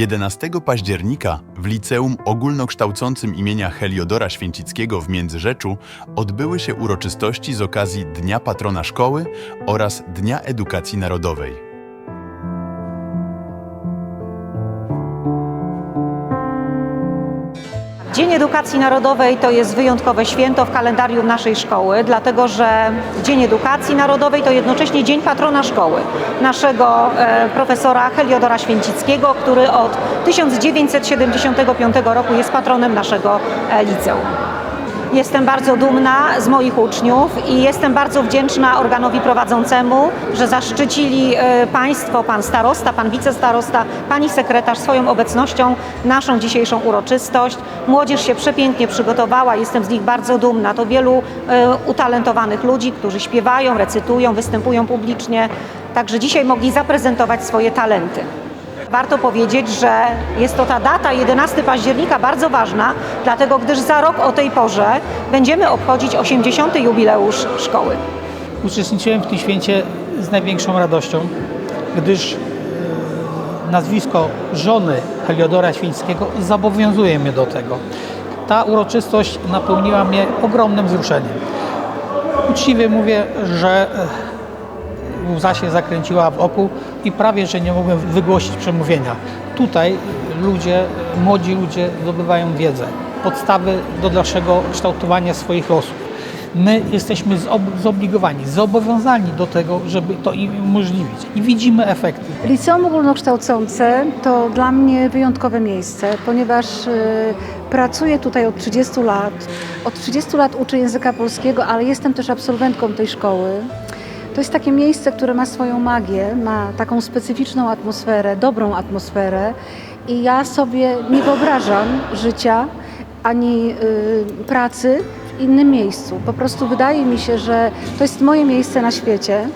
11 października w liceum ogólnokształcącym imienia Heliodora Święcickiego w Międzyrzeczu odbyły się uroczystości z okazji Dnia Patrona Szkoły oraz Dnia Edukacji Narodowej. Dzień Edukacji Narodowej to jest wyjątkowe święto w kalendarium naszej szkoły, dlatego że Dzień Edukacji Narodowej to jednocześnie Dzień Patrona Szkoły, naszego e, profesora Heliodora Święcickiego, który od 1975 roku jest patronem naszego e, liceum. Jestem bardzo dumna z moich uczniów i jestem bardzo wdzięczna organowi prowadzącemu, że zaszczycili e, Państwo, Pan Starosta, Pan Wicestarosta, Pani Sekretarz swoją obecnością naszą dzisiejszą uroczystość. Młodzież się przepięknie przygotowała, jestem z nich bardzo dumna. To wielu e, utalentowanych ludzi, którzy śpiewają, recytują, występują publicznie, także dzisiaj mogli zaprezentować swoje talenty. Warto powiedzieć, że jest to ta data 11 października bardzo ważna, dlatego gdyż za rok o tej porze będziemy obchodzić 80. jubileusz szkoły. Uczestniczyłem w tym święcie z największą radością, gdyż e, nazwisko żony Heliodora Świńskiego zobowiązuje mnie do tego. Ta uroczystość napełniła mnie ogromnym wzruszeniem. Uczciwie mówię, że e, łza się zakręciła w oku i prawie, że nie mogłem wygłosić przemówienia. Tutaj ludzie, młodzi ludzie zdobywają wiedzę, podstawy do dalszego kształtowania swoich losów. My jesteśmy zob- zobligowani, zobowiązani do tego, żeby to im umożliwić i widzimy efekty. Liceum Ogólnokształcące to dla mnie wyjątkowe miejsce, ponieważ y, pracuję tutaj od 30 lat. Od 30 lat uczę języka polskiego, ale jestem też absolwentką tej szkoły. To jest takie miejsce, które ma swoją magię, ma taką specyficzną atmosferę, dobrą atmosferę i ja sobie nie wyobrażam życia ani y, pracy w innym miejscu. Po prostu wydaje mi się, że to jest moje miejsce na świecie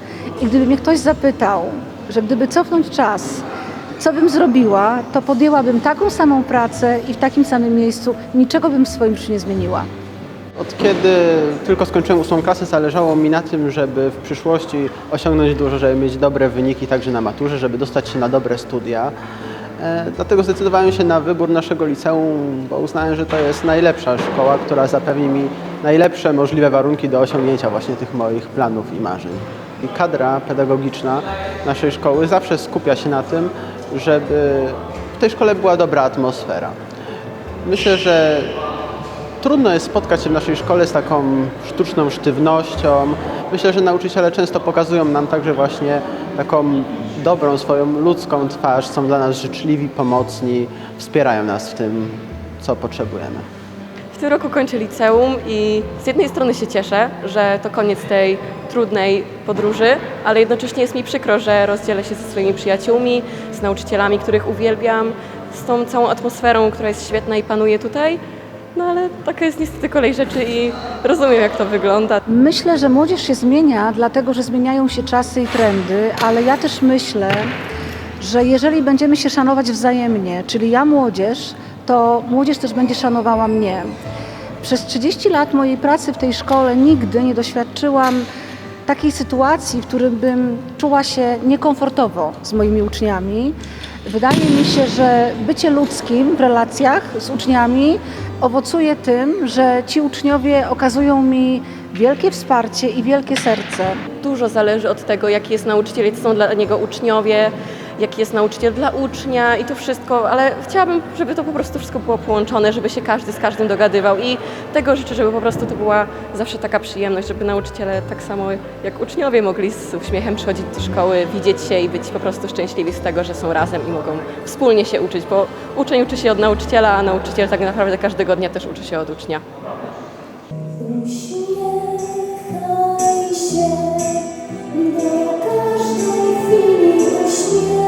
i gdyby mnie ktoś zapytał, że gdyby cofnąć czas, co bym zrobiła, to podjęłabym taką samą pracę i w takim samym miejscu niczego bym w swoim życiu nie zmieniła. Od kiedy tylko skończyłem ósmą klasę, zależało mi na tym, żeby w przyszłości osiągnąć dużo, żeby mieć dobre wyniki także na maturze, żeby dostać się na dobre studia. E, dlatego zdecydowałem się na wybór naszego liceum, bo uznałem, że to jest najlepsza szkoła, która zapewni mi najlepsze możliwe warunki do osiągnięcia właśnie tych moich planów i marzeń. I kadra pedagogiczna naszej szkoły zawsze skupia się na tym, żeby w tej szkole była dobra atmosfera. Myślę, że Trudno jest spotkać się w naszej szkole z taką sztuczną sztywnością. Myślę, że nauczyciele często pokazują nam także właśnie taką dobrą, swoją ludzką twarz, są dla nas życzliwi, pomocni, wspierają nas w tym, co potrzebujemy. W tym roku kończę liceum i z jednej strony się cieszę, że to koniec tej trudnej podróży, ale jednocześnie jest mi przykro, że rozdzielę się ze swoimi przyjaciółmi, z nauczycielami, których uwielbiam, z tą całą atmosferą, która jest świetna i panuje tutaj. No ale taka jest niestety kolej rzeczy i rozumiem, jak to wygląda. Myślę, że młodzież się zmienia, dlatego że zmieniają się czasy i trendy, ale ja też myślę, że jeżeli będziemy się szanować wzajemnie, czyli ja młodzież, to młodzież też będzie szanowała mnie. Przez 30 lat mojej pracy w tej szkole nigdy nie doświadczyłam takiej sytuacji, w którym bym czuła się niekomfortowo z moimi uczniami. Wydaje mi się, że bycie ludzkim w relacjach z uczniami owocuje tym, że ci uczniowie okazują mi wielkie wsparcie i wielkie serce. Dużo zależy od tego, jaki jest nauczyciel, jacy są dla niego uczniowie, jaki jest nauczyciel dla ucznia i to wszystko, ale chciałabym, żeby to po prostu wszystko było połączone, żeby się każdy z każdym dogadywał i tego życzę, żeby po prostu to była zawsze taka przyjemność, żeby nauczyciele tak samo jak uczniowie mogli z uśmiechem przychodzić do szkoły, widzieć się i być po prostu szczęśliwi z tego, że są razem i mogą wspólnie się uczyć, bo uczeń uczy się od nauczyciela, a nauczyciel tak naprawdę każdego dnia też uczy się od ucznia. Uśmiechaj się, do każdej chwili uśmiechaj